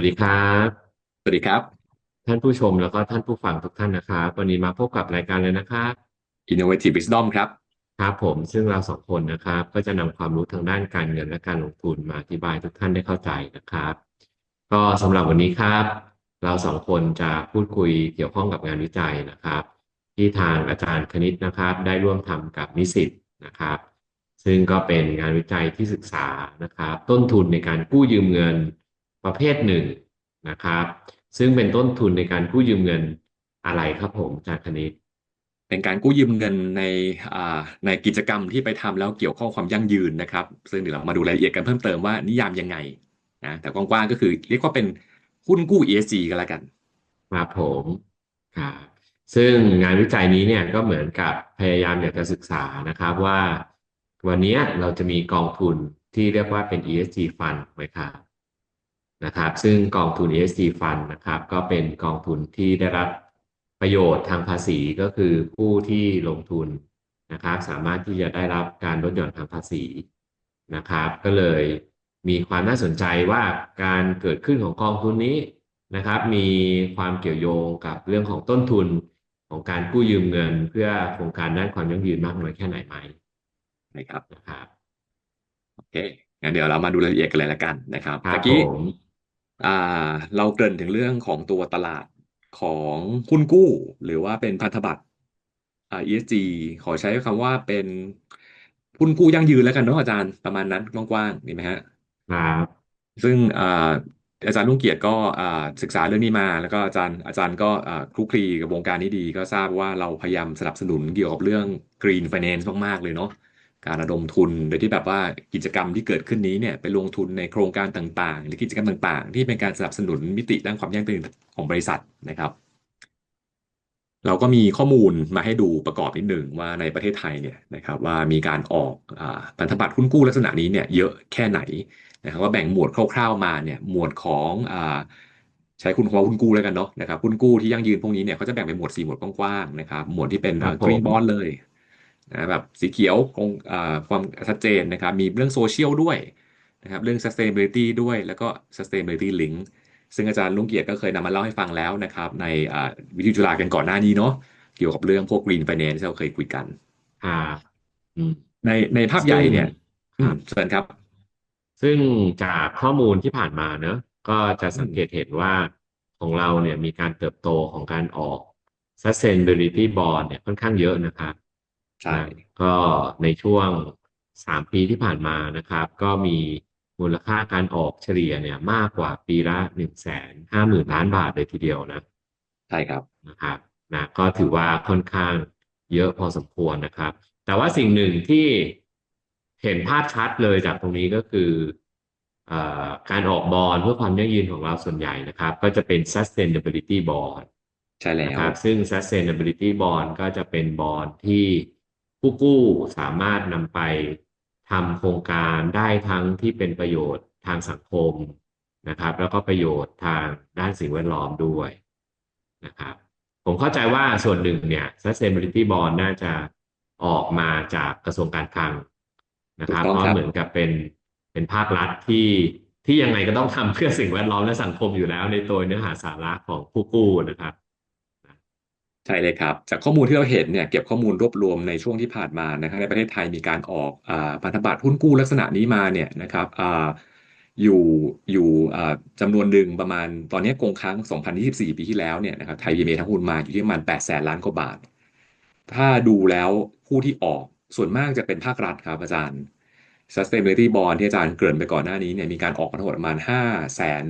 วัสดีครับ สวัสดีครับ ท่านผู้ชมแล้วก็ท่านผู้ฟังทุกท่านนะครับ วันนี้มาพบกับรายการเลยนะครับ Innovative Wisdom ครับ ครับผมซึ่งเราสองคนนะครับ ก็จะนำความรู้ทางด้านการเงินและการลงทุนมาอธิบายทุกท่านได้เข้าใจนะครับ ก็สำหรับวันนี้ครับ เราสองคนจะพูดคุยเกี่ยวข้องกับงานวิจัยนะครับ ที่ทางอาจารย์คณิตนะครับ ได้ร่วมทำกับนิสิตนะครับ ซึ่งก็เป็นงานวิจัยที่ศึกษานะครับ ต้นทุนในการกู้ยืมเงิน ประเภทหนึ่งนะครับ ซึ่งเป็นต้นทุนในการกู้ยืมเงินอะไรครับผมอาจารย์คณิตเป็นการกู้ยืมเงินในในกิจกรรมที่ไปทำแล้วเกี่ยวข้องความยั่งยืนนะครับ ซึ่งเดี๋ยวเรามาดูรายละเอียดกันเพิ่มเติมว่านิยามยังไงนะแต่กว้างๆก็คือเรียกว่าเป็นหุ้นกู้ ESG กันแล้วกันครับผมครับซึ่งงานวิจัยนี้เนี่ยก็เหมือนกับพยายามอยากจะศึกษานะครับว่า วันนี้เราจะมีกองทุนที่เรียกว่าเป็น ESG Fund ไหมครับ นะครับซึ่งกองทุน ESG Fund นะครับก็เป็นกองทุนที่ได้รับประโยชน์ทางภาษีก็คือผู้ที่ลงทุนนะครับสามารถที่จะได้รับการลดหย่อนทางภาษีนะครับก็เลยมีความน่าสนใจว่าการเกิดขึ้นของกองทุนนี้นะครับมีความเกี่ยวโยงกับเรื่องของต้นทุนของการกู้ยืมเงิน เพื่อโครงการด้านความยั่งยืนมากน้อยแค่ไหนไหมนะครับนะครับโอเคงั้นเดี๋ยวเรามาดูรายละเอียดกันเลยละกันนะครับเมื่อกี้ อ่าเราเกริ่นถึงเรื่องของตัวตลาดของหุ้นกู้ หรือว่าเป็นพันธบัตรอ่า ESG ขอใช้คำว่าเป็นหุ้นกู้ยั่งยืนแล้วกันเนาะอาจารย์ประมาณนั้นกว้างๆนี่ไหมฮะ ครับซึ่งอ่าอาจารย์ลุงเกียรติก็ศึกษาเรื่องนี้มา แล้วก็อาจารย์อาจารย์ก็คลุกคลีกับวงการนี้ดี ก็ทราบว่าเราพยายามสนับสนุนเกี่ยวกับเรื่อง Green Finance มากๆเลยเนาะ การระดมทุนโดยที่แบบว่ากิจกรรมที่เกิดขึ้นนี้เนี่ยไปลงทุนในโครงการต่างๆ หรือกิจกรรมต่างๆ ที่เป็นการสนับสนุนมิติด้านความยั่งยืนของบริษัทนะครับ เราก็มีข้อมูลมาให้ดูประกอบนิดหนึ่งว่าในประเทศไทยเนี่ยนะครับว่ามีการออกพันธบัตรหุ้นกู้ลักษณะนี้เนี่ยเยอะแค่ไหนนะครับว่าแบ่งหมวดคร่าวๆมาเนี่ยหมวดของใช้คุณคำว่าหุ้นกู้แล้วกันเนาะนะครับหุ้นกู้ที่ยั่งยืนพวกนี้เนี่ยเขาจะแบ่งเป็นหมวดสี่หมวดกว้างๆนะครับหมวดที่เป็นกรีนบอลเลย นะแบบสีเขียวคงความชัดเจนนะครับ มีเรื่องโซเชียลด้วยนะครับ เรื่อง sustainability ด้วย แล้วก็ sustainability link ซึ่งอาจารย์ลุงเกียรติก็เคยนำมาเล่าให้ฟังแล้วนะครับ ในวิทยุจุฬากันก่อนหน้านี้เนาะเกี่ยวกับเรื่องพวก green finance ที่เราเคยคุยกันอ่าในในภาพใหญ่เนี่ยเชิญครับ ซึ่งจากข้อมูลที่ผ่านมาเนอะก็จะสังเกตเห็นว่าของเราเนี่ยมีการเติบโตของการออก sustainability bond เนี่ยค่อนข้างเยอะนะครับ ใช่ ก็ในช่วงสามปีที่ผ่านมานะครับ ก็มีมูลค่าการออกเฉลี่ยเนี่ยมากกว่าปีละหนึ่งแสนห้าหมื่นล้านบาทเลยทีเดียวนะใช่ครับนะครับนะก็ถือว่าค่อนข้างเยอะพอสมควรนะครับ แต่ว่าสิ่งหนึ่งที่เห็นภาพชัดเลยจากตรงนี้ก็คืออการออกบอลเพื่อความยั่งยืนของเราส่วนใหญ่นะครับ ก็จะเป็น sustainability bond ใช่แล้วครับ ซึ่ง sustainability bond ก็จะเป็นบอลที่ ผู้กู้สามารถนำไปทำโครงการได้ทั้งที่เป็นประโยชน์ทางสังคมนะครับ แล้วก็ประโยชน์ทางด้านสิ่งแวดล้อมด้วยนะครับ ผมเข้าใจว่าส่วนหนึ่งเนี่ย sustainability bond น่าจะออกมาจากกระทรวงการคลังนะครับเพราะเหมือนกับเป็นเป็นภาครัฐที่ที่ยังไงก็ต้องทำเพื่อสิ่งแวดล้อมและสังคมอยู่แล้วในตัวเนื้อหาสาระของผู้กู้นะครับ ใช่เลยครับ จากข้อมูลที่เราเห็นเนี่ยเก็บข้อมูลรวบรวมในช่วงที่ผ่านมานะครับในประเทศไทยมีการออกอ่าพันธบัตรหุ้นกู้ลักษณะนี้มาเนี่ยนะครับอ่าอยู่อยู่อ่าจำนวนหนึ่งประมาณตอนนี้คงค้าง 2024 ปีที่แล้วเนี่ยนะครับไทยพีเอทั้งหุ้นมาอยู่ที่ประมาณ8แสนล้านกว่าบาท ถ้าดูแล้วผู้ที่ออกส่วนมากจะเป็นภาครัฐครับอาจารย์ sustainability bond ที่อาจารย์เกริ่นไปก่อนหน้านี้เนี่ยมีการออกมาทั้งหมดประมาณ5แสน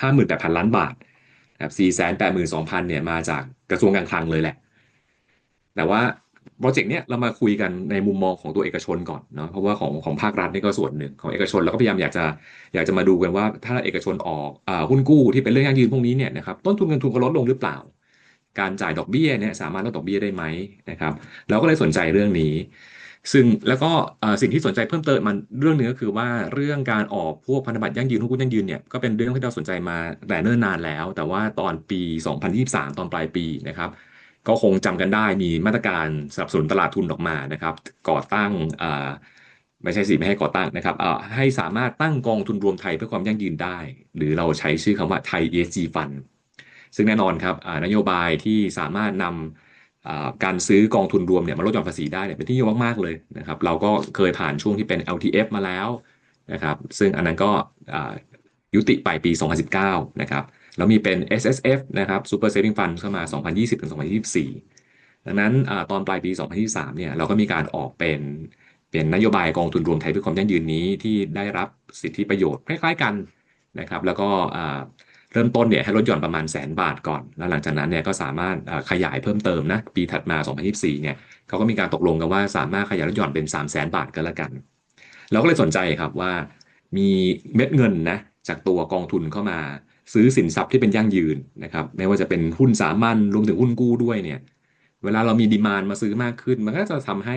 ห้าหมื่นแปดพันล้านบาท ครับสี่แสนแปดหมื่นสองพันเนี่ยมาจากกระทรวงการคลังเลยแหละ แต่ว่าโปรเจกต์เนี้ยเรามาคุยกันในมุมมองของตัวเอกชนก่อนเนาะเพราะว่าของของภาครัฐนี่ก็ส่วนหนึ่งของเอกชนเราก็พยายามอยากจะอยากจะมาดูกันว่า ถ้าเอกชนออกอ่าหุ้นกู้ที่เป็นเรื่องยั่งยืนพวกนี้เนี่ยนะครับต้นทุนเงินทุนเขาลดลงหรือเปล่า การจ่ายดอกเบี้ยเนี่ยสามารถลดดอกเบี้ยได้ไหมนะครับเราก็เลยสนใจเรื่องนี้ ซึ่งแล้วก็สิ่งที่สนใจเพิ่มเติมมันเรื่องนึงก็คือว่าเรื่องการออกพวกพันธบัตรยั่งยืนหุ้นกู้ยั่งยืนเนี่ยก็เป็นเรื่องที่เราสนใจมาแต่เนิ่นนานแล้ว แต่ว่าตอนปี 2023 ตอนปลายปีนะครับก็คงจำกันได้มีมาตรการสนับสนุนตลาดทุนออกมานะครับ ก่อตั้งไม่ใช่สิไม่ให้ก่อตั้งนะครับให้สามารถตั้งกองทุนรวมไทยเพื่อความยั่งยืนได้ หรือเราใช้ชื่อคำว่าไทย ESG Fund ซึ่งแน่นอนครับนโยบายที่สามารถนำอ่า การซื้อกองทุนรวมเนี่ยมาลดหย่อนภาษีได้เนี่ยเป็นที่นิยมมากๆเลยนะครับ เราก็เคยผ่านช่วงที่เป็น LTF มาแล้วนะครับ ซึ่งอันนั้นก็ยุติไปปี 2019 นะครับ แล้วมีเป็น SSF นะครับ Super Saving Fund เข้ามา 2020 ถึง 2024 ดังนั้นอตอนปลายปี 2023 เนี่ยเราก็มีการออกเป็นเป็นนโยบายกองทุนรวมไทยเพื่อความยั่งยืนนี้ที่ได้รับสิทธิประโยชน์คล้ายๆกันนะครับ แล้วก็ เริ่มต้นเนี่ยให้ลดหย่อนประมาณแสนบาทก่อน แล้วหลังจากนั้นเนี่ยก็สามารถขยายเพิ่มเติมนะ ปีถัดมา 2024 เนี่ยเขาก็มีการตกลงกันว่าสามารถขยายลดหย่อนเป็น 3 0 0แสนบาทก็แล้วกัน เราก็เลยสนใจครับว่ามีเม็ดเงินนะจากตัวกองทุนเข้ามาซื้อสินทรัพย์ที่เป็นยั่งยืนนะครับไม่ว่าจะเป็นหุ้นสามัญรวมถึงหุ้นกู้ด้วยเนี่ยเวลาเรามีดีมานมาซื้อมากขึ้น มันก็จะทำให้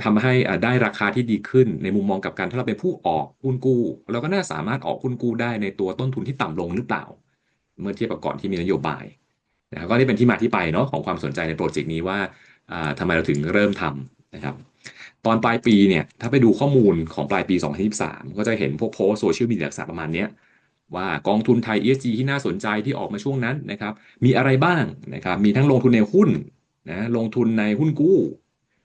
อ่าทำให้ได้ราคาที่ดีขึ้นในมุมมองกับการถ้าเราเป็นผู้ออกหุ้นกู้เราก็น่าสามารถออกหุ้นกู้ได้ในตัวต้นทุนที่ต่ำลงหรือเปล่า เมื่อเทียบกับก่อนที่มีนโยบายนะครับก็นี่เป็นที่มาที่ไปเนาะของความสนใจในโปรเจกต์นี้ว่าอ่าทำไมเราถึงเริ่มทำนะครับ ตอนปลายปีเนี่ยถ้าไปดูข้อมูลของปลายปี 2023 ก็จะเห็นพวกโพสโซเชียลมีเดียลักษณะประมาณนี้ว่ากองทุนไทย ESG ที่น่าสนใจที่ออกมาช่วงนั้นนะครับ มีอะไรบ้างนะครับมีทั้งลงทุนในหุ้นนะลงทุนในหุ้นกู้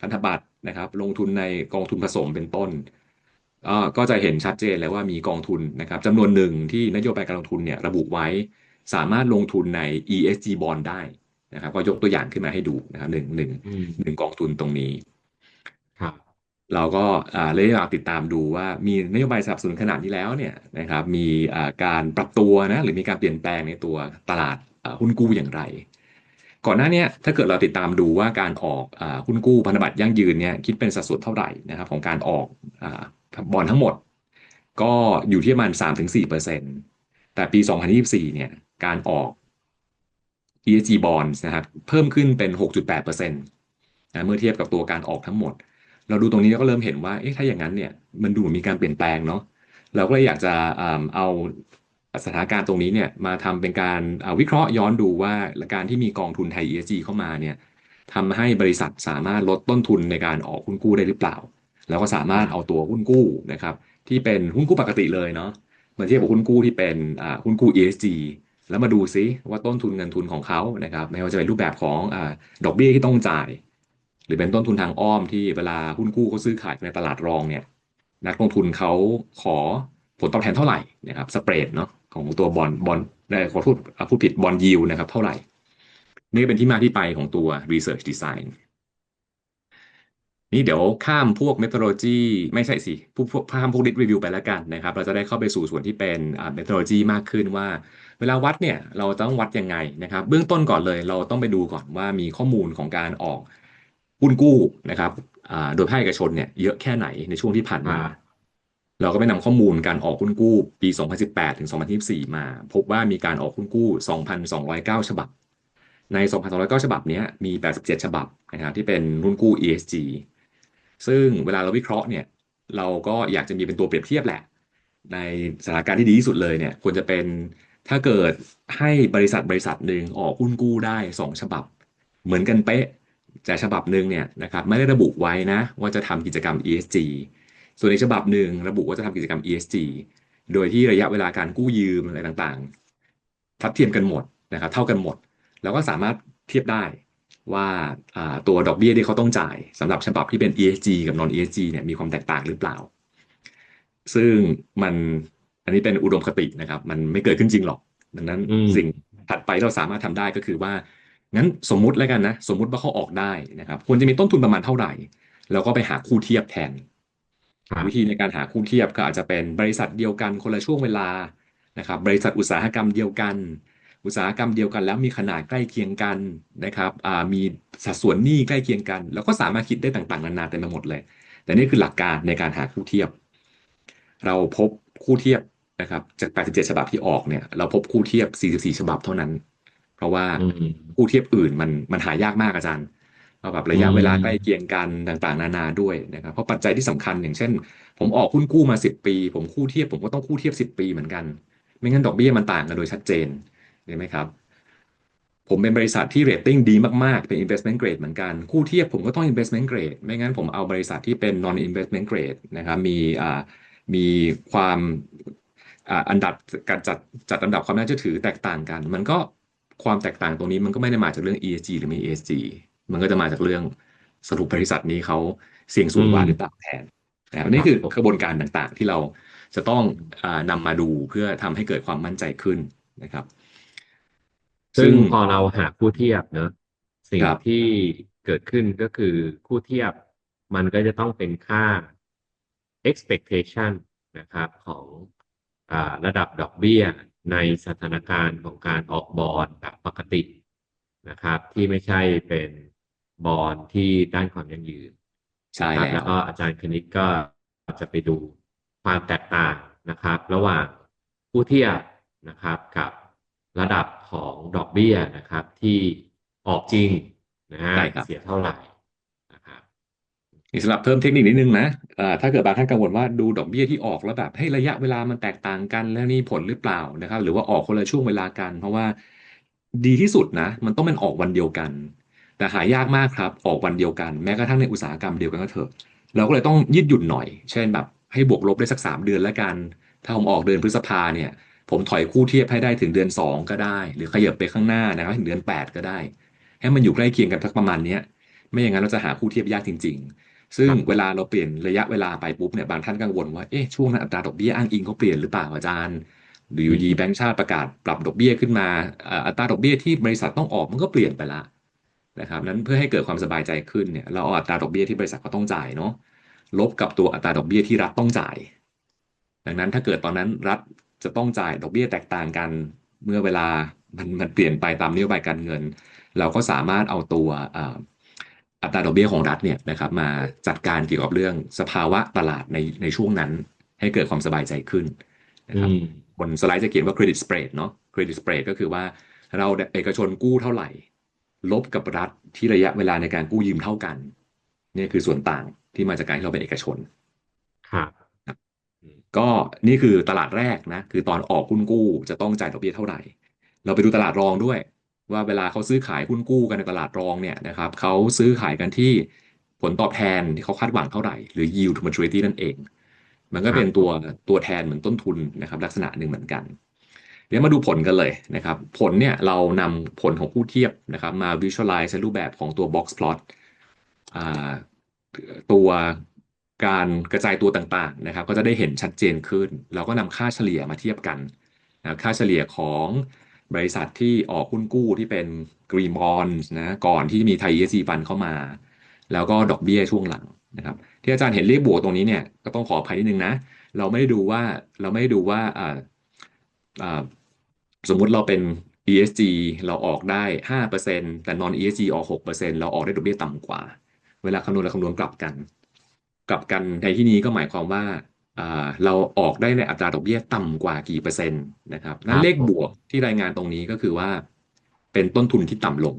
พันธบัตร นะครับ ลงทุนในกองทุนผสมเป็นต้นเอ่อก็จะเห็นชัดเจนเลยว่ามีกองทุนนะครับจำนวนหนึ่งที่นโยบายการลงทุนเนี่ยระบุไว้ สามารถลงทุนใน ESG bond ได้นะครับ ก็ยกตัวอย่างขึ้นมาให้ดูนะครับหนึ่งหนึ่งอืมหนึ่งกองทุนตรงนี้ครับเราก็อ่าเลยอยากติดตามดูว่ามีนโยบายสนับสนุนขนาดนี้แล้วเนี่ยนะครับมีอ่าการปรับตัวนะหรือมีการเปลี่ยนแปลงในตัวตลาดอ่าหุ้นกู้อย่างไร ก่อนหน้านี้ถ้าเกิดเราติดตามดูว่าการออกหุ้นกู้พันธบัตรยั่งยืนเนี่ยคิดเป็นสัดส่วนเท่าไหร่นะครับของการออกอบอลทั้งหมด ก็อยู่ที่ประมาณ 3-4%เปอร์เซ็นต์แต่ปี 2024 เนี่ยการออก ESG bonds นะครับเพิ่มขึ้นเป็น 6.8%นะเมื่อเทียบกับตัวการออกทั้งหมด เราดูตรงนี้ก็เริ่มเห็นว่าเอ๊ะถ้าอย่างนั้นเนี่ยมันดูเหมือนมีการเปลี่ยนแปลงเนาะเราก็เลยอยากจะเอา สถานการณ์ตรงนี้เนี่ยมาทำเป็นการวิเคราะห์ย้อนดูว่าการที่มีกองทุนไทย ESG เข้ามาเนี่ยทำให้บริษัทสามารถลดต้นทุนในการออกหุ้นกู้ได้หรือเปล่า แล้วก็สามารถเอาตัวหุ้นกู้นะครับที่เป็นหุ้นกู้ปกติเลยเนาะมาเทียบกับหุ้นกู้ที่เป็นหุ้นกู้ ESG แล้วมาดูซิว่าต้นทุนเงินทุนของเขานะครับไม่ว่าจะเป็นรูปแบบของอดอกเบี้ยที่ต้องจ่าย หรือเป็นต้นทุนทางอ้อมที่เวลาหุ้นกู้เขาซื้อขายในตลาดรองเนี่ยนักลงทุนเขาขอผลตอบแทนเท่าไหร่นะครับสเปรดเนาะ ของตัวบอลบอลได้ขอพูดพูดผิดบอลยิวนะครับ เท่าไหร่ นี่เป็นที่มาที่ไปของตัว research design นี่เดี๋ยวข้ามพวก methodology ไม่ใช่สิพวกข้ามพวก risk review ไปแล้วกันนะครับ เราจะได้เข้าไปสู่ส่วนที่เป็น methodology มากขึ้นว่า เวลาวัดเนี่ย เราต้องวัดยังไงนะครับ เบื้องต้นก่อนเลย เราต้องไปดูก่อนว่ามีข้อมูลของการออกหุ้นกู้นะครับอ่าโดยภาคเอกชนเนี่ยเยอะแค่ไหนในช่วงที่ผ่านมา เราก็ไปนำข้อมูลการออกหุ้นกู้ปี 2018 ถึง 2024 มา พบว่ามีการออกหุ้นกู้ 2,209 ฉบับ ใน 2,209 ฉบับนี้มี 87 ฉบับนะครับที่เป็นหุ้นกู้ ESG ซึ่งเวลาเราวิเคราะห์เนี่ยเราก็อยากจะมีเป็นตัวเปรียบเทียบแหละ ในสถานการณ์ที่ดีที่สุดเลยเนี่ยควรจะเป็นถ้าเกิดให้บริษัทบริษัทหนึ่งออกหุ้นกู้ได้ 2 ฉบับ เหมือนกันเป๊ะแต่ฉบับหนึ่งเนี่ยนะครับไม่ได้ระบุไว้นะว่าจะทำกิจกรรม ESG ส่วนอีกฉบับหนึ่งระบุว่าจะทำกิจกรรม ESG โดยที่ระยะเวลาการกู้ยืมอะไรต่างๆ ทัดเทียมกันหมดนะครับเท่ากันหมด แล้วก็สามารถเทียบได้ว่าอ่าตัวดอกเบี้ยที่เขาต้องจ่ายสำหรับฉบับที่เป็น ESG กับ non ESG เนี่ยมีความแตกต่างหรือเปล่า ซึ่งมันอันนี้เป็นอุดมคตินะครับ มันไม่เกิดขึ้นจริงหรอก ดังนั้นอืมสิ่งถัดไปที่เราสามารถทำได้ก็คือว่างั้นสมมุติแล้วกันนะ สมมุติว่าเขาออกได้นะครับควรจะมีต้นทุนประมาณเท่าไหร่ แล้วก็ไปหาคู่เทียบแทน ครับวิธีในการหาคู่เทียบก็อาจจะเป็นบริษัทเดียวกันคนละช่วงเวลานะครับ บริษัทอุตสาหกรรมเดียวกัน อุตสาหกรรมเดียวกัน แล้วมีขนาดใกล้เคียงกันนะครับอ่ามีสัดส่วนหนี้ใกล้เคียงกัน แล้วก็สามารถคิดได้ต่างๆนานาเต็มไปหมดเลย แต่นี่คือหลักการในการหาคู่เทียบ เราพบคู่เทียบนะครับจาก 87 ฉบับที่ออกเนี่ย เราพบคู่เทียบ 44 ฉบับเท่านั้น เพราะว่าอืมคู่เทียบอื่นมันมันหายากมากอาจารย์ เอาแบบระยะอืมเวลาใกล้เคียงกันต่างๆ นานาด้วยนะครับ เพราะปัจจัยที่สำคัญอย่างเช่น ผมออกหุ้นกู้มาสิบปี ผมคู่เทียบผมก็ต้องคู่เทียบสิบปีเหมือนกัน ไม่งั้นดอกเบี้ยมันต่างกันโดยชัดเจนเห็นไหมครับ ผมเป็นบริษัทที่เรตติ้งดีมากๆ เป็น investment grade เหมือนกัน คู่เทียบผมก็ต้อง investment grade ไม่งั้นผมเอาบริษัทที่เป็น non investment grade นะครับมีอ่ามีความอ่าอันดับการจัดจัดอันดับความน่าเชื่อถือแตกต่างกัน มันก็ความแตกต่างตรงนี้มันก็ไม่ได้มาจากเรื่อง ESG หรือไม่ ESG มันก็จะมาจากเรื่องสรุปบริษัทนี้เขาเสี่ยงสูงกว่าหรือเปล่าแทนนะครับนี่คือกระบวนการต่างๆ ที่เราจะต้องอานำมาดูเพื่อทำให้เกิดความมั่นใจขึ้นนะครับ ซึ่ซึ่งงพอเราหาคู่เทียบเนอะสิ่งครับที่เกิดขึ้นก็คือคู่เทียบมันก็จะต้องเป็นค่า expectation นะครับของอ่าระดับดอกเบี้ยในสถานการณ์ของการออกบอลแบบปกตินะครับ ที่ไม่ใช่เป็น บอลที่ด้านความยั่งยืนใช่นะครับแล้แล้ววก็อาจารย์คณิตก็จะไปดูความแตกต่างนะครับ ระหว่างผู้เทียบนะครับกับระดับของดอกเบี้ยนะครับ ที่ออกจริงนะฮะใช่ครับเสียเท่าไหร่นะครับนี่สำหรับเพิ่มเทคนิคนิดนึงนะอ่าถ้าเกิดบางท่านกังวลว่าดูดอกเบี้ยที่ออกแล้วแบบให้ยระยะเวลามันแตกต่างกันแล้วนี่ผลหรือเปล่านะครับ หรือว่าออกคนละช่วงเวลากัน เพราะว่าดีที่สุดนะ มันต้องเป็นออกวันเดียวกัน แต่หายากมากครับออกวันเดียวกันแม้กระทั่งในอุตสาหกรรมเดียวกันก็เถอะเราก็เลยต้องยืดหยุ่นหน่อย เช่นแบบให้บวกลบได้สักสามเดือนแล้วกัน ถ้าผมออกเดือนพฤษภาเนี่ย ผมถอยคู่เทียบให้ได้ถึงเดือนสองก็ได้ หรือขยับไปข้างหน้านะครับถึงเดือนแปดก็ได้ ให้มันอยู่ใกล้เคียงกันสักประมาณนี้ไม่อย่างนั้นเราจะหาคู่เทียบยากจริง ๆ ซึ่งเวลาเราเปลี่ยนระยะเวลาไปปุ๊บเนี่ยบางท่านกังวลว่าเอ๊ะช่วงนั้นอัตราดอกเบี้ยอ้างอิงเขาเปลี่ยนหรือเปล่าอาจารย์หรืออยู่ดีแบงก์ชาติประกาศปรับดอกเบี้ยขึ้นมาอัตราดอกเบี้ยที่บริษัทต้องออกมันก็เปลี่ยนไปละ นะครับนั้นเพื่อให้เกิดความสบายใจขึ้นเนี่ยเราเอาอัตราดอกเบี้ยที่บริษัทเขาต้องจ่ายเนาะลบกับตัวอัตราดอกเบี้ยที่รัฐต้องจ่าย ดังนั้นถ้าเกิดตอนนั้นรัฐจะต้องจ่ายดอกเบี้ยแตกต่างกัน เมื่อเวลามันมันเปลี่ยนไปตามนโยบายการเงิน เราก็สามารถเอาตัวเอ่ออัตราดอกเบี้ยของรัฐเนี่ยนะครับมาจัดการเกี่ยวกับเรื่องสภาวะตลาดในในช่วงนั้น ให้เกิดความสบายใจขึ้นนะครับอืมบนสไลด์จะเขียนว่า credit spread เนาะ credit spread ก็คือว่าเราเอกชนกู้เท่าไหร่ ลบกับรัฐที่ระยะเวลาในการกู้ยืมเท่ากันนี่คือส่วนต่างที่มาจากการที่เราเป็นเอกชนครับก็นี่คือตลาดแรกนะ คือตอนออกหุ้นกู้จะต้องจ่ายดอกเบี้ยเท่าไหร่ เราไปดูตลาดรองด้วย ว่าเวลาเขาซื้อขายหุ้นกู้กันในตลาดรองเนี่ยนะครับเขาซื้อขายกันที่ผลตอบแทนที่เขาคาดหวังเท่าไหร่ หรือ yield to maturity นั่นเอง มันก็เป็นตัวตัวแทนเหมือนต้นทุนนะครับ ลักษณะหนึ่งเหมือนกัน เดี๋ยวมาดูผลกันเลยนะครับ ผลเนี่ยเรานำผลของคู่เทียบนะครับ มา visualize ในรูปแบบของตัว box plot อ่าตัวการกระจายตัวต่างๆนะครับ ก็จะได้เห็นชัดเจนขึ้น เราก็นำค่าเฉลี่ยมาเทียบกันนะค่าเฉลี่ยของบริษัทที่ออกหุ้นกู้ที่เป็น green bonds นะก่อนที่มีไทย ESG fund เข้ามา แล้วก็ดอกเบี้ยช่วงหลังนะครับที่อาจารย์เห็นเลขบวกตรงนี้เนี่ยก็ต้องขออภัยนิดนึงนะ เราไม่ได้ดูว่าเราไม่ได้ดูว่าอ่า สมมุติเราเป็น ESG เราออกได้ห้าเปอร์เซ็นแต่ non ESG ออกหกเปอร์เซ็นเราออกได้ดอกเบี้ยต่ำกว่า เวลาคำนวณเราคำนวณกลับกัน กลับกันในที่นี้ก็หมายความว่าอ่าเราออกได้ในอัตราดอกเบี้ยต่ำกว่ากี่เปอร์เซ็นต์นะครับนั่นเลขบวกที่รายงานตรงนี้ก็คือว่า เป็นต้นทุนที่ต่ำลง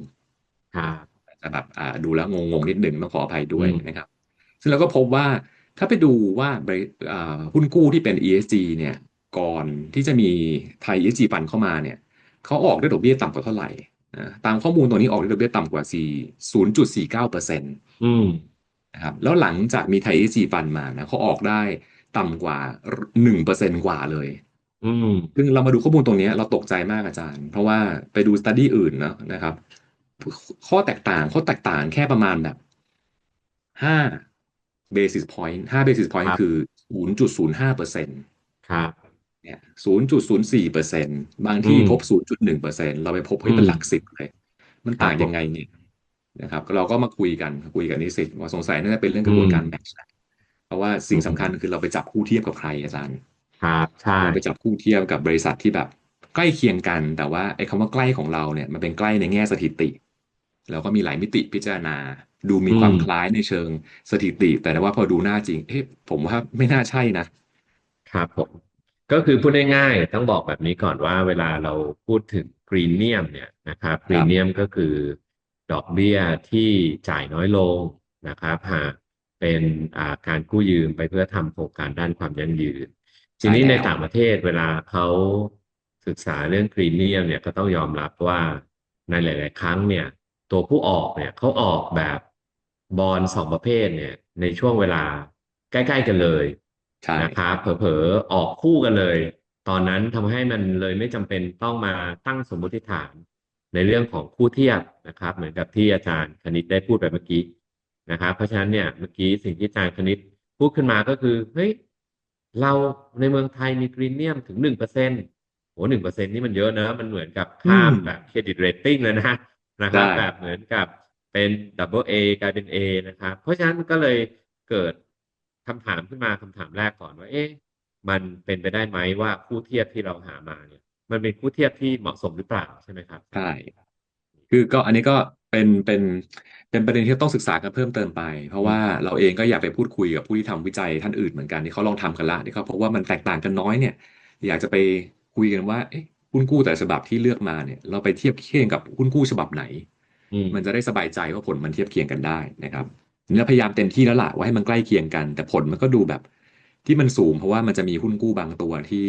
ครับจะแบบอ่าดูแล้วงงๆนิดหนึ่งต้องขออภัยด้วยอืมนะครับ ซึ่งเราก็พบว่าถ้าไปดูว่าบริอ่าหุ้นกู้ที่เป็น ESG เนี่ย ก่อนที่จะมีไทย ESG ฟันเข้ามาเนี่ยเขาออกด้วยดอกเบี้ยต่ำกว่าเท่าไหร่อ่าตามข้อมูลตัวนี้ออกด้วยดอกเบี้ยต่ำกว่า4 0.49เปอร์เซ็นต์อืมนะครับแล้วหลังจากมีไทย ESG ฟันมานะเขาออกได้ต่ำกว่า 1เปอร์เซ็นต์กว่าเลยอืมซึ่งเรามาดูข้อมูลตรงนี้เราตกใจมากอาจารย์ เพราะว่าไปดูสต u d ดี้อื่นเนอะนะครับ ข้อแตกต่างข้อแตกต่างแค่ประมาณแบบห้า basis point ห้า basis point ครับคือศูนย์จุดศูนย์ห้าเปอร์เซ็นต์ครับ เนี่ยศูนย์จุดศูนย์สี่เปอร์เซ็นต์บางที่อืมพบศูนย์จุดหนึ่งเปอร์เซ็นต์เราไปพบเฮ้ยอืมเป็นหลักสิบเลย มันต่างครับผมยังไงเนี่ยนะครับเราก็มาคุยกันคุยกันนิสิตว่าสงสัยน่าจะเป็นเรื่องกระบวนการอืมแมทช์เพราะว่าสิ่งอืมสำคัญคือเราไปจับคู่เทียบกับใครอาจารย์ครับใช่เราไปจับคู่เทียบกับบริษัทที่แบบ ใกล้เคียงกัน แต่ว่าไอ้คำว่าใกล้ของเราเนี่ยมันเป็นใกล้ในแง่สถิติเราก็มีหลายมิติพิจารณา ดูมีความอืมคล้ายในเชิงสถิติ แต่ว่าพอดูหน้าจริง เอ๊ะผมว่าไม่น่าใช่นะครับผม ก็คือพูดง่ายๆ ต้องบอกแบบนี้ก่อนว่าเวลาเราพูดถึงพรีเมียมเนี่ยนะครับพรีเมียมก็คือดอกเบี้ยที่จ่ายน้อยลงนะครับหากเป็นอ่าการกู้ยืมไปเพื่อทำโครงการด้านความยั่งยืน ทีนี้ใช่ในแล้วต่างประเทศเวลาเขาศึกษาเรื่องพรีเมียมเนี่ยก็ต้องยอมรับว่าในหลาย ๆ ครั้งเนี่ย ตัวผู้ออกเนี่ยเขาออกแบบบอลสองประเภทเนี่ยในช่วงเวลาใกล้ ๆ กันเลยใช่ นะครับเผลอๆออกคู่กันเลย ตอนนั้นทำให้มันเลยไม่จำเป็นต้องมาตั้งสมมติฐานในเรื่องของคู่เทียบนะครับ เหมือนกับที่อาจารย์คณิตได้พูดไปเมื่อกี้นะครับ เพราะฉะนั้นเนี่ยเมื่อกี้สิ่งที่อาจารย์คณิตพูดขึ้นมาก็คือเฮ้ยเราในเมืองไทยมีพรีเมียมถึงหนึ่งเปอร์เซ็นต์โหหนึ่งเปอร์เซ็นต์นี่มันเยอะนะมันเหมือนกับข้ามอืมแบบเครดิตเรตติ้งเลยนะนะครับได้แบบเหมือนกับเป็นดับเบิลเอกลายเป็น A นะครับ เพราะฉะนั้นมันก็เลยเกิด คำถามขึ้นมาคำถามแรกก่อนว่า เอ๊ะมันเป็นไปได้ไหมว่าคู่เทียบที่เราหามาเนี่ย มันเป็นคู่เทียบที่เหมาะสมหรือเปล่าใช่ไหมครับใช่คือก็อันนี้ก็เป็นเป็นเป็นประเด็นที่ต้องศึกษากันเพิ่มเติมไป เพราะว่าเราเองก็อยากไปพูดคุยกับผู้ที่ทำวิจัยท่านอื่นเหมือนกันที่เขาลองทำกันละที่เขาพบว่ามันแตกต่างกันน้อยเนี่ย อยากจะไปคุยกันว่าเอ๊ะหุ้นกู้แต่ละฉบับที่เลือกมาเนี่ย เราไปเทียบเคียงกับหุ้นกู้ฉบับไหนอืมมันจะได้สบายใจว่าผลมันเทียบเคียงกันได้นะครับนี่ เราพยายามเต็มที่แล้วล่ะว่าให้มันใกล้เคียงกัน แต่ผลมันก็ดูแบบ ที่มันสูง เพราะว่ามันจะมีหุ้นกู้บางตัวที่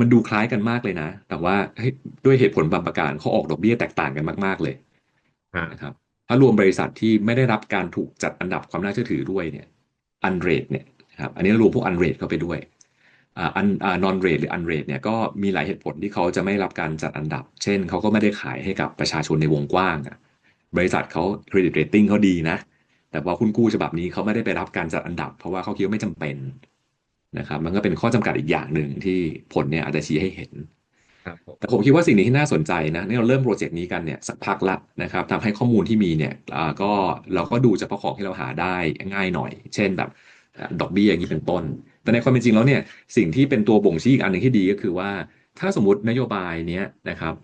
มันดูคล้ายกันมากเลยนะ แต่ว่าเฮ้ยด้วยเหตุผลบางประการเขาออกดอกเบี้ยแตกต่างกันมาก ๆเลยครับนะครับถ้ารวมบริษัทที่ไม่ได้รับการถูกจัดอันดับความน่าเชื่อถือด้วยเนี่ยอันเรทเนี่ยนะครับอันนี้รวมพวกอันเรทเข้าไปด้วยอ่าอันอ่านอนเรทหรืออันเรทเนี่ยก็มีหลายเหตุผลที่เขาจะไม่รับการจัดอันดับ เช่นเขาก็ไม่ได้ขายให้กับประชาชนในวงกว้างอะบริษัทเขาเครดิตเรตติ้งเขาดีนะ แต่ว่าหุ้นกู้ฉบับนี้เขาไม่ได้ไปรับการจัดอันดับ เพราะว่าเขาคิดว่าไม่จำเป็นนะครับ มันก็เป็นข้อจำกัดอีกอย่างหนึ่งที่ผลเนี่ยอาจจะชี้ให้เห็นครับผมแต่ผมคิดว่าสิ่งนี้ที่น่าสนใจนะนี่เราเริ่มโปรเจกต์นี้กันเนี่ยสักพักละนะครับทำให้ข้อมูลที่มีเนี่ยอ่าก็เราก็ดูเฉพาะของที่เราหาได้ง่ายหน่อย เช่นแบบอ่าดอกเบี้ยอย่างนี้เป็นต้น แต่ในความเป็นจริงแล้วเนี่ยสิ่งที่เป็นตัวบ่งชี้อีกอันหนึ่งที่ดีก็คือว่า ถ้าสมมตินโยบายเนี้ยนะครับ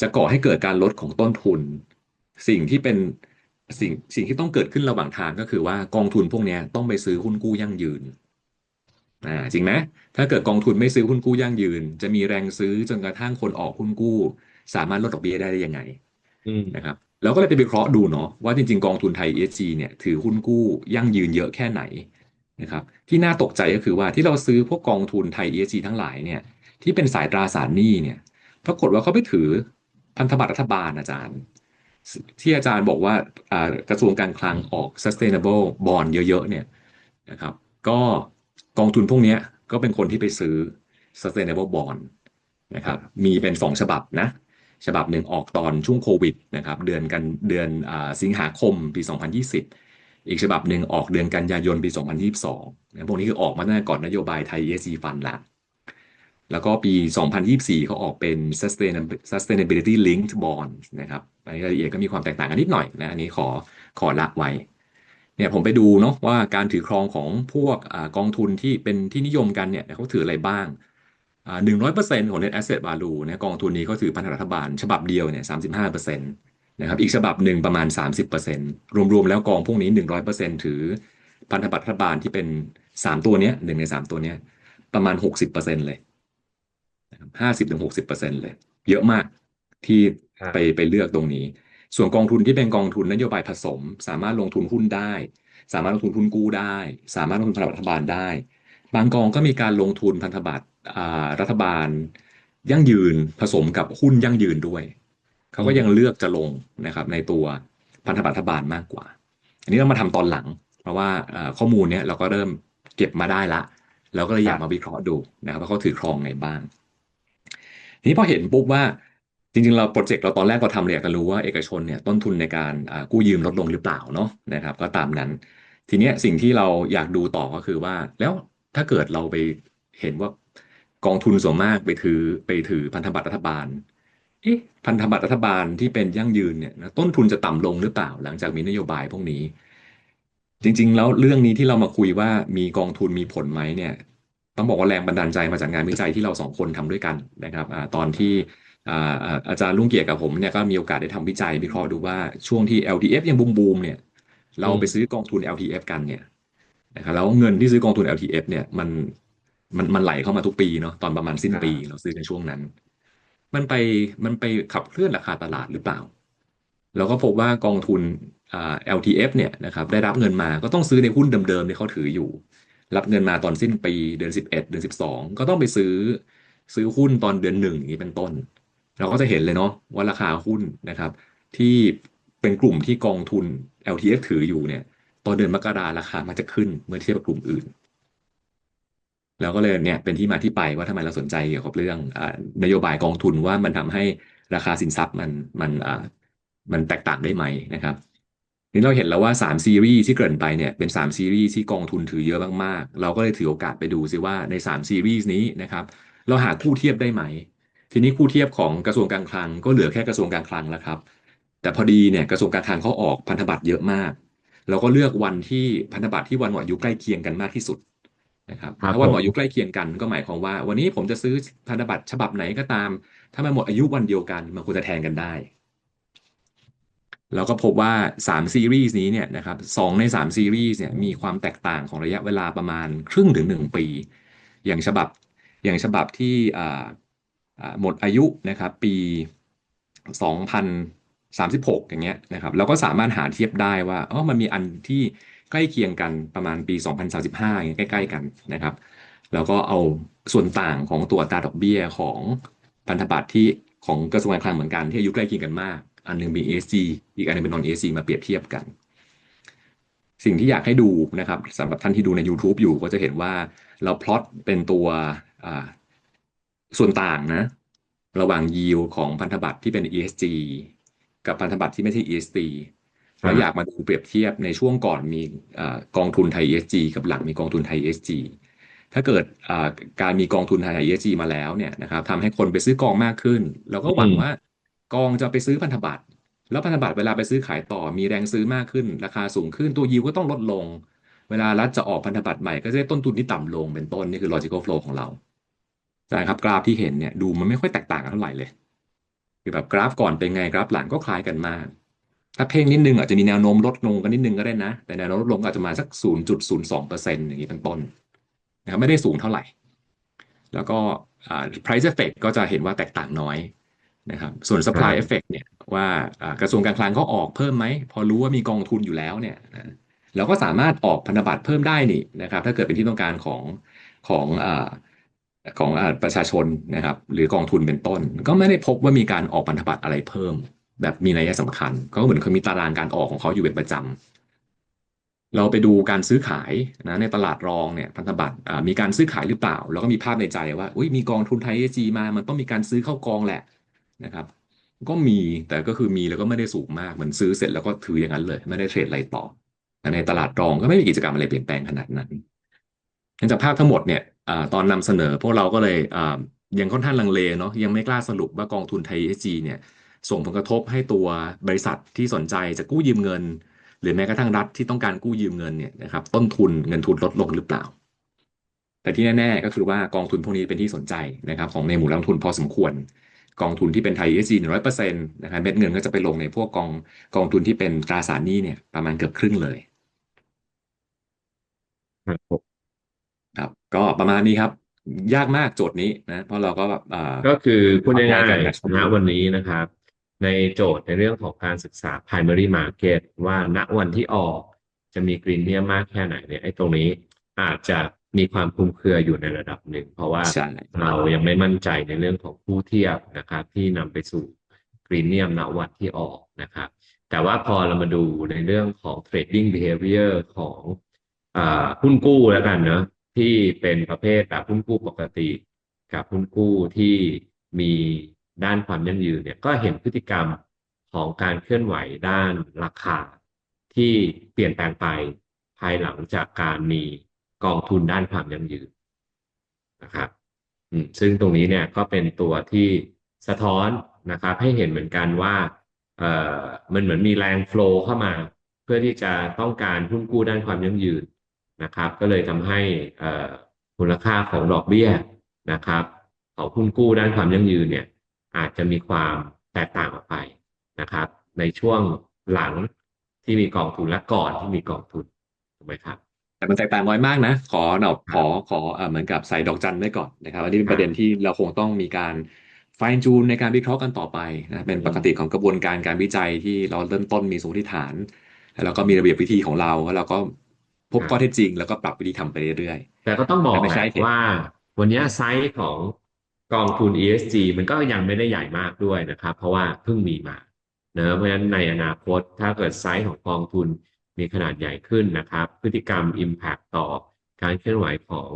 จะก่อให้เกิดการลดของต้นทุน สิ่งที่เป็น สิ่งสิ่งที่ต้องเกิดขึ้นระหว่างทางก็คือว่ากองทุนพวกเนี้ยต้องไปซื้อหุ้นกู้ยั่งยืนอ่าจริงไหมถ้าเกิดกองทุนไม่ซื้อหุ้นกู้ยั่งยืน จะมีแรงซื้อจนกระทั่งคนออกหุ้นกู้ สามารถลดดอกเบี้ยได้ได้ยังไงอืมนะครับเราก็เลยไปวิเคราะห์ดูเนาะว่าจริง ๆ กองทุนไทย ESG เนี่ยถือหุ้นกู้ยั่งยืนเยอะแค่ไหนนะครับที่น่าตกใจก็คือว่าที่เราซื้อพวกกองทุนไทย ESG ทั้งหลายเนี่ยที่เป็นสายตราสารหนี้เนี่ยปรากฏว่าเขาไปถือพันธบัตรรัฐบาลอาจารย์ ที่อาจารย์บอกว่ากระทรวงการคลังออก sustainable bond เยอะๆเนี่ยนะครับ ก็กองทุนพวกนี้ก็เป็นคนที่ไปซื้อ sustainable bond นะครับมีเป็นสองฉบับนะ ฉบับหนึ่งออกตอนช่วงโควิดนะครับเดือนกันเดือนอสิงหาคมปี 2020 อีกฉบับหนึ่งออกเดือนกันยายนปี 2022นะพวกนี้คือออกมาตั้งแต่ก่อนนโยบายไทย ESG Fund ละ แล้วก็ปี 2024 เขาออกเป็น sustainability linked bond นะครับรายละเอียดก็มีความแตกต่างกันนิดหน่อยนะ อันนี้ขอขอละไว้ เนี่ยผมไปดูเนาะว่าการถือครองของพวกอกองทุนที่เป็นที่นิยมกันเนี่ยเขาถืออะไรบ้างหนึ่งร้อยเปอร์เซ็นต์ของ net asset value เนี่ยกองทุนนี้เขาถือพันธบัตรรัฐบาล ฉบับเดียวเนี่ยสามสิบห้าเปอร์เซ็นต์นะครับอีกฉบับหนึ่งประมาณสามสิบเปอร์เซ็นต์รวมๆแล้วกองพวกนี้หนึ่งร้อยเปอร์เซ็นต์ถือพันธบัตรรัฐบาลที่เป็นสามตัวเนี้ยหนึ่งในสามตัวเนี้ยประมาณหกสิบเปอร์เซ็นต์เลย ห้าสิบถึงหกสิบเปอร์เซ็นต์เลย เยอะมากที่ครับไปไปเลือกตรงนี้ ส่วนกองทุนที่เป็นกองทุนนโยบายผสม สามารถลงทุนหุ้นได้ สามารถลงทุนหุ้นกู้ได้ สามารถลงทุนพันธบัตรรัฐบาลได้ บางกองก็มีการลงทุนพันธบัตรอ่ารัฐบาล ยั่งยืนผสมกับหุ้นยั่งยืนด้วยเขาก็ยังเลือกจะลงนะครับในตัวพันธบัตรรัฐบาลมากกว่า อันนี้เรามาทำตอนหลัง เพราะว่าเอ่อข้อมูลเนี้ยเราก็เริ่มเก็บมาได้ละเราก็เลยอยากมาวิเคราะห์ดูนะครับว่าเขาถือครองไงบ้าง ทีนี้พอเห็นปุ๊บว่าจริงๆ เราโปรเจกต์เราตอนแรกเราทำเราอยกจะรู้ว่าเอกชนเนี่ยต้นทุนในการกู้ยืมลดลงหรือเปล่าเนาะนะครับ ก็ตามนั้น ทีเนี้ยสิ่งที่เราอยากดูต่อก็คือว่า แล้วถ้าเกิดเราไปเห็นว่ากองทุนส่วนมากไปถือไปถือพันธบัตรรัฐบาลเอ๊ะพันธบัตรรัฐบาลที่เป็นยั่งยืนเนี่ยนะต้นทุนจะต่ำลงหรือเปล่า หลังจากมีนโยบายพวกนี้ จริง ๆ แล้วเรื่องนี้ที่เรามาคุยว่ามีกองทุนมีผลไหมเนี่ย ต้องบอกว่าแรงบันดาลใจมาจากงานวิจัยที่เราสองคนทำด้วยกันนะครับอาตอนที่อ่าอ่าอาจารย์ลุงเกียรติกับผมเนี่ยก็มีโอกาสได้ทำวิจัยวิเคราะห์ดูว่าช่วงที่ LTF ยังบูมบูมๆเนี่ย เราไปซื้อกองทุน LTF กันเนี่ยนะครับแล้วเงินที่ซื้อกองทุน LTF เนี่ยมันมันมันไหลเข้ามาทุกปีเนาะตอนประมาณสิ้นปีเราซื้อในช่วงนั้น มันไปมันไปขับเคลื่อนราคาตลาดหรือเปล่า เราก็พบว่ากองทุนอ่า LTF เนี่ยนะครับได้รับเงินมาก็ต้องซื้อในหุ้นเดิมๆที่เขาถืออยู่ รับเงินมาตอนสิ้นปีเดือน 11 เดือน 12 ก็ต้องไปซื้อซื้อหุ้นตอนเดือนหนึ่งอย่างนี้เป็นต้น เราก็จะเห็นเลยเนาะว่าราคาหุ้นนะครับ ที่เป็นกลุ่มที่กองทุน LTF ถืออยู่เนี่ยตอนเดือนมกราราคามันจะขึ้นเมื่อเทียบกับกลุ่มอื่น แล้วก็เลยเนี่ยเป็นที่มาที่ไปว่าทำไมเราสนใจเกี่ยวกับเรื่องอนโยบายกองทุนว่ามันทำให้ราคาสินทรัพย์มันมันอ่ามันแตกต่างได้ไหมนะครับ นี่เราเห็นแล้วว่า 3 ซีรีส์ที่เกริ่นไปเนี่ยเป็น 3 ซีรีส์ที่กองทุนถือเยอะมากๆ เราก็เลยถือโอกาสไปดูซิว่าใน 3 ซีรีส์นี้นะครับเราหาคู่เทียบได้ไหม ทีนี้คู่เทียบของกระทรวงการคลังก็เหลือแค่กระทรวงการคลังแล้วครับ แต่พอดีเนี่ยกระทรวงการคลังเขาออกพันธบัตรเยอะมาก เราก็เลือกวันที่พันธบัตรที่วันหมดอายุใกล้เคียงกันมากที่สุดนะครับครับถ้าวันหมดผมอายุใกล้เคียงกันก็หมายความว่า วันนี้ผมจะซื้อพันธบัตรฉบับไหนก็ตาม ถ้ามันหมดอายุวันเดียวกันมันควรจะแทนกันได้ เราก็พบว่า 3 ซีรีส์นี้เนี่ยนะครับสองใน 3 ซีรีส์เนี่ยมีความแตกต่างของระยะเวลาประมาณครึ่งถึง 1 ปี อย่างฉบับอย่างฉบับที่หมดอายุนะครับปี 2036 อย่างเงี้ยนะครับเราก็สามารถหาเทียบได้ว่าอ๋อมันมีอันที่ใกล้เคียงกันประมาณปี 2035อย่างเงี้ยใกล้ ๆ กันนะครับ แล้วก็เอาส่วนต่างของตัวตาดอกเบี้ยของพันธบัตรที่ของกระทรวงการคลังเหมือนกันที่อายุใกล้เคียงกันมาก อันหนึงมี ESG อีกอันหนึงเป็น non ESG มาเปรียบเทียบกัน สิ่งที่อยากให้ดูนะครับสำหรับท่านที่ดูใน YouTube อยู่ก็จะเห็นว่าเราพลอตเป็นตัวส่วนต่างนะ ระหว่างยิวของพันธบัตรที่เป็น ESG กับพันธบัตรที่ไม่ใช่ ESG เราอยากมาดูเปรียบเทียบในช่วงก่อนมีอกองทุนไทย ESG กับหลังมีกองทุนไทย ESG ถ้าเกิดการมีกองทุนไทย ESG มาแล้วเนี่ยนะครับทำให้คนไปซื้อกองมากขึ้น เราก็หวังว่า กองจะไปซื้อพันธบัตรแล้วพันธบัตรเวลาไปซื้อขายต่อมีแรงซื้อมากขึ้น ราคาสูงขึ้นตัวยิวก็ต้องลดลง เวลารัฐจะออกพันธบัตรใหม่ก็จะได้ต้นทุนที่ต่ำลงเป็นต้นนี่คือ logical flow ของเราใช่ครับกราฟที่เห็นเนี่ยดูมันไม่ค่อยแตกต่างกันเท่าไหร่เลยคือแบบกราฟก่อนเป็นไงกราฟหลังก็คล้ายกันมาก ถ้าเพ่งนิดนึงอาจจะมีแนวโน้มลดลงกันนิดนึงก็ได้นะ แต่แนวโน้มลดลงอาจจะมาสัก 0.02%อย่างนี้เป็นต้นนะครับไม่ได้สูงเท่าไหร่ แล้วก็ price effect ก็จะเห็นว่าแตกต่างน้อย นะครับส่วน supply ครับ effect เนี่ยว่าอ่ากระทรวงการคลังเขาออกเพิ่มไหม พอรู้ว่ามีกองทุนอยู่แล้วเนี่ยนะเราก็สามารถออกพันธบัตรเพิ่มได้นี่นะครับ ถ้าเกิดเป็นที่ต้องการของของอ่าของอ่าประชาชนนะครับ หรือกองทุนเป็นต้น ก็ไม่ได้พบว่ามีการออกพันธบัตรอะไรเพิ่ม แบบมีนัยสำคัญ ก็เหมือนเขามีตารางการออกของเขาอยู่เป็นประจำเราไปดูการซื้อขายนะในตลาดรองเนี่ยพันธบัตรอ่ามีการซื้อขายหรือเปล่า แล้วก็มีภาพในใจว่าอุ้ยมีกองทุนไทยเอจีมา มันต้องมีการซื้อเข้ากองแหละ นะครับ ก็มีแต่ก็คือมีแล้วก็ไม่ได้สูงมากเหมือนซื้อเสร็จแล้วก็ถืออย่างนั้นเลย ไม่ได้เทรดอะไรต่อแต่ในตลาดรองก็ไม่มีกิจกรรมอะไรเปลี่ยนแปลงขนาดนั้นจากภาพทั้งหมดเนี่ยอตอนนำเสนอพวกเราก็เลยยังค่อนข้างลังเลเนาะยังไม่กล้าสรุปว่ากองทุนไทยเอจีเนี่ยส่งผลกระทบให้ตัวบริษัทที่สนใจจะกู้ยืมเงิน หรือแม้กระทั่งรัฐที่ต้องการกู้ยืมเงินเนี่ยนะครับต้นทุนเงินทุนลดลงหรือเปล่า แต่ที่แน่ ๆ ก็คือว่ากองทุนพวกนี้เป็นที่สนใจนะครับของในหมู่นักลงทุนพอสมควร กองทุนที่เป็นไทย ESG หนึ่งร้อยเปอร์เซ็นต์นะครับเม็ดเงินก็จะไปลงในพวกกองกองทุนที่เป็นตราสารหนี้เนี่ยประมาณเกือบครึ่งเลยครับผมครับก็ประมาณนี้ครับ ยากมากโจทย์นี้นะ เพราะเราก็แบบอ่าก็คือพูดทำได้ง่ายกันนะๆณวันนี้นะครับ ในโจทย์ในเรื่องของการศึกษา primary market ว่าณวันที่ออกจะมีกรีนเนียมมากแค่ไหนเนี่ยไอ้ตรงนี้อาจจะ มีความคลุมเครืออยู่ในระดับหนึ่ง เพราะว่าใช่เรายังไม่มั่นใจในเรื่องของผู้เทียบนะครับ ที่นำไปสู่กรีนเนียมณวันที่ออกนะครับ แต่ว่าพอเรามาดูในเรื่องของ trading behavior ของอ่าหุ้นกู้แล้วกันเนอะที่เป็นประเภทแบบหุ้นกู้ปกติ กับหุ้นกู้ที่มีด้านความยั่งยืนเนี่ยก็เห็นพฤติกรรมของการเคลื่อนไหวด้านราคาที่เปลี่ยนแปลงไปภายหลังจากการมี กองทุนด้านความยั่งยืนนะครับซึ่งตรงนี้เนี่ยก็เป็นตัวที่สะท้อนนะครับให้เห็นเหมือนกันว่าเออมันเหมือนมีแรงโฟล์เข้ามา เพื่อที่จะต้องการหุ้นกู้ด้านความยั่งยืนนะครับ ก็เลยทำให้มูลค่าของดอกเบี้ยนะครับ ของหุ้นกู้ด้านความยั่งยืนเนี่ยอาจจะมีความแตกต่างออกไปนะครับ ในช่วงหลังที่มีกองทุนและก่อนที่มีกองทุนถูกไหมครับ แต่มันแตกต่างน้อยมากนะ ขอเนาขอขอเอ่อเหมือนกับใส่ดอกจันไว้ก่อนนะครับอันนี้เป็นประเด็นที่เราคงต้องมีการ fine tune ในการวิเคราะห์กันต่อไปนะเป็นปกติของกระบวนการการวิจัยที่เราเริ่มต้นมีสมมติฐาน แล้วก็มีระเบียบวิธีของเราแล้วเราก็พบครับข้อเท็จจริง แล้วก็ปรับวิธีทำไปเรื่อยแต่ก็ต้องบอกแต่ไม่แหใช่ละเหตุว่า วันนี้ไซส์ของกองทุน ESG มันก็ยังไม่ได้ใหญ่มากด้วยนะครับ เพราะว่าเพิ่งมีมาเนอะเพราะฉะนั้นในอนาคตถ้าเกิดไซส์ของกองทุน มีขนาดใหญ่ขึ้นนะครับ พฤติกรรม Impact ต่อการเคลื่อนไหวของ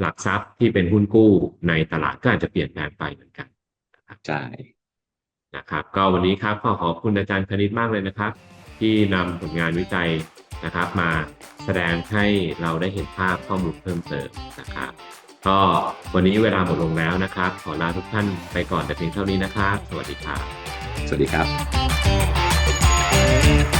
หลักทรัพย์ที่เป็นหุ้นกู้ในตลาดก็อาจจะเปลี่ยนแปลงไปเหมือนกันใช่นะครับ ก็วันนี้ครับขอขอบคุณอาจารย์คณิตมากเลยนะครับ ที่นำผลงานวิจัยนะครับ มาแสดงให้เราได้เห็นภาพข้อมูลเพิ่มเติมนะครับก็วันนี้เวลาหมดลงแล้วนะครับ ขอลาทุกท่านไปก่อนแต่เพียงเท่านี้นะครับ สวัสดีครับ สวัสดีครับ